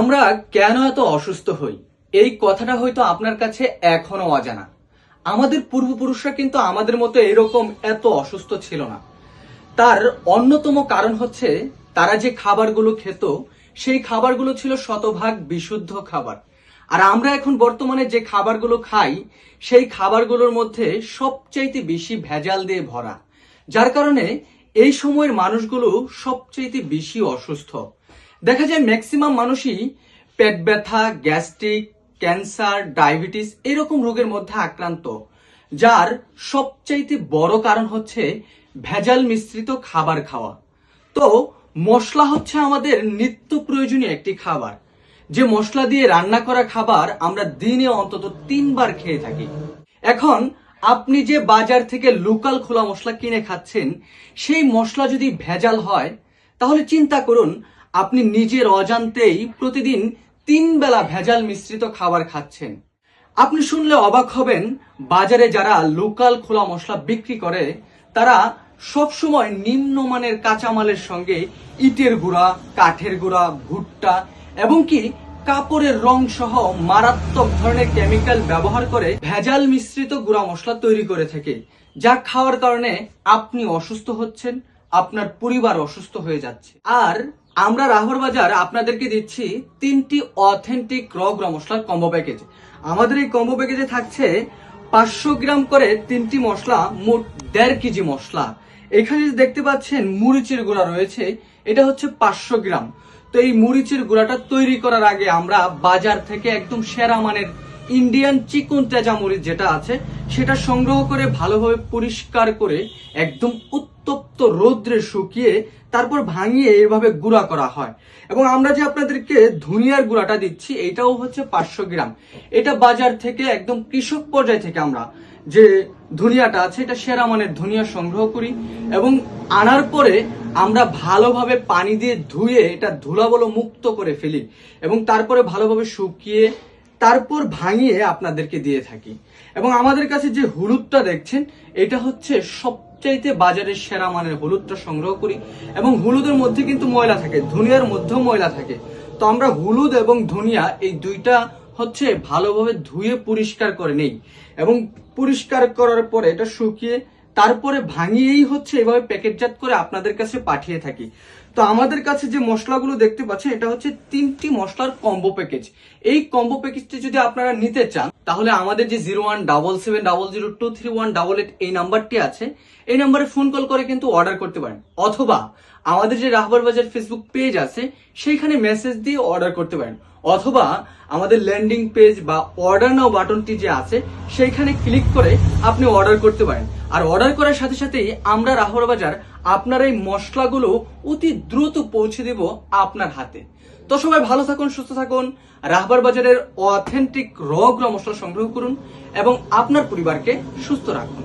আমরা কেন এত অসুস্থ হই? এই কথাটা হয়তো আপনার কাছে এখনও অজানা। আমাদের পূর্বপুরুষরা কিন্তু আমাদের মতো এরকম এত অসুস্থ ছিল না। তার অন্যতম কারণ হচ্ছে, তারা যে খাবারগুলো খেত, সেই খাবারগুলো ছিল শতভাগ বিশুদ্ধ খাবার। আর আমরা এখন বর্তমানে যে খাবারগুলো খাই, সেই খাবারগুলোর মধ্যে সবচাইতে বেশি ভেজাল দিয়ে ভরা। যার কারণে এই সময়ের মানুষগুলো সবচাইতে বেশি অসুস্থ। দেখা যায় ম্যাক্সিমাম মানুষই পেট ব্যথা গ্যাস্ট্রিক ক্যান্সার ডায়াবেটিস এরকম রোগের মধ্যে আক্রান্ত, যার সবচাইতে বড় কারণ হচ্ছে ভেজাল মিশ্রিত খাবার খাওয়া। তো মশলা হচ্ছে আমাদের নিত্য প্রয়োজনীয় একটি খাবার। যে মশলা দিয়ে রান্না করা খাবার আমরা দিনে অন্তত তিনবার খেয়ে থাকি। এখন আপনি যে বাজার থেকে লোকাল খোলা মশলা কিনে খাচ্ছেন, সেই মশলা যদি ভেজাল হয়, তাহলে চিন্তা করুন আপনি নিজের অজান্তেই প্রতিদিন তিন বেলা ভেজাল মিশ্রিত খাবার খাচ্ছেন। আপনি শুনলে অবাক হবেন, বাজারে যারা লোকাল খোলা মশলা বিক্রি করে, তারা সবসময় নিম্নমানের কাঁচামালের সঙ্গে ইটের গুঁড়া, কাঠের গুঁড়া, ভুট্টা এবং কি কাপড়ের রং সহ মারাত্মক ধরনের কেমিক্যাল ব্যবহার করে ভেজাল মিশ্রিত গুঁড়া মশলা তৈরি করে থাকে, যা খাওয়ার কারণে আপনি অসুস্থ হচ্ছেন, আপনার পরিবার অসুস্থ হয়ে যাচ্ছে। আর আমরা রাহর বাজার আপনাদেরকে দিচ্ছি তিনটি অথেন্টিক র গুঁড়া মশলার কম্বো প্যাকেজ আমাদের এই কম্বো প্যাকেজে থাকছে পাঁচশো গ্রাম করে তিনটি মশলা, মোট দেড় কেজি মশলা। এখানে দেখতে পাচ্ছেন মরিচের গুঁড়া রয়েছে, এটা হচ্ছে পাঁচশো গ্রাম। তো এই মরিচের গুঁড়াটা তৈরি করার আগে আমরা বাজার থেকে একদম সেরা মানের ইন্ডিয়ান চিকন তেজা মরিচ যেটা আছে, সেটা সংগ্রহ করে ভালোভাবে পরিষ্কার করে একদম রোদ্রে শুকিয়ে তারপর ভাঙিয়ে এইভাবে গুঁড়া করা হয়। এবং আমরা যে আপনাদেরকে ধনিয়ার গুঁড়াটা দিচ্ছি এটাও হচ্ছে পাঁচশো গ্রাম। এটা বাজার থেকে একদম কৃষক পর্যায় থেকে আমরা যে ধনিয়াটা আছে, এটা সেরা মানের ধনিয়া সংগ্রহ করি এবং আনার পরে আমরা ভালোভাবে পানি দিয়ে ধুয়ে এটা ধুলাবলো মুক্ত করে ফেলি এবং তারপরে ভালোভাবে শুকিয়ে তারপর ভাঙিয়ে আপনাদেরকে দিয়ে থাকি। এবং আমাদের কাছে যে হলুদটা দেখছেন, এটা হচ্ছে সবচাইতে বাজারের সেরা মানের হলুদটা সংগ্রহ করি এবং হলুদের মধ্যে কিন্তু ময়লা থাকে, ধনিয়ার মধ্যেও ময়লা থাকে। তো আমরা হলুদ এবং ধনিয়া এই দুইটা হচ্ছে ভালোভাবে ধুয়ে পরিষ্কার করে নেই এবং পরিষ্কার করার পরে এটা শুকিয়ে তারপরে ভাঙিয়েই হচ্ছে এভাবে প্যাকেটজাত করে আপনাদের কাছে পাঠিয়ে থাকি। তো আমাদের কাছে যে মশলাগুলো দেখতে পাচ্ছেন, এটা হচ্ছে তিনটি মশলার কম্বো প্যাকেজ এই কম্বো প্যাকেজটি যদি আপনারা নিতে চান, তাহলে আমাদের যে zero one double seven double zero two three one double eight এই নাম্বারটি আছে। এই নাম্বারে ফোন কল করে কিন্তু অর্ডার করতে পারেন। অথবা আমাদের যে রাহবার বাজার ফেসবুক পেজ আছে, সেইখানে মেসেজ দিয়ে অর্ডার করতে পারেন। অথবা আমাদের ল্যান্ডিং পেজ বা অর্ডার নাও বাটনটি যে আছে, সেইখানে ক্লিক করে আপনি অর্ডার করতে পারেন। আর অর্ডার করার সাথে সাথেই আমরা রাহর বাজার আপনার এই মশলাগুলো অতি দ্রুত পৌঁছে দেব আপনার হাতে। তো সবাই ভালো থাকুন, সুস্থ থাকুন, রাহবার বাজারের অথেন্টিক র মশলা সংগ্রহ করুন এবং আপনার পরিবারকে সুস্থ রাখুন।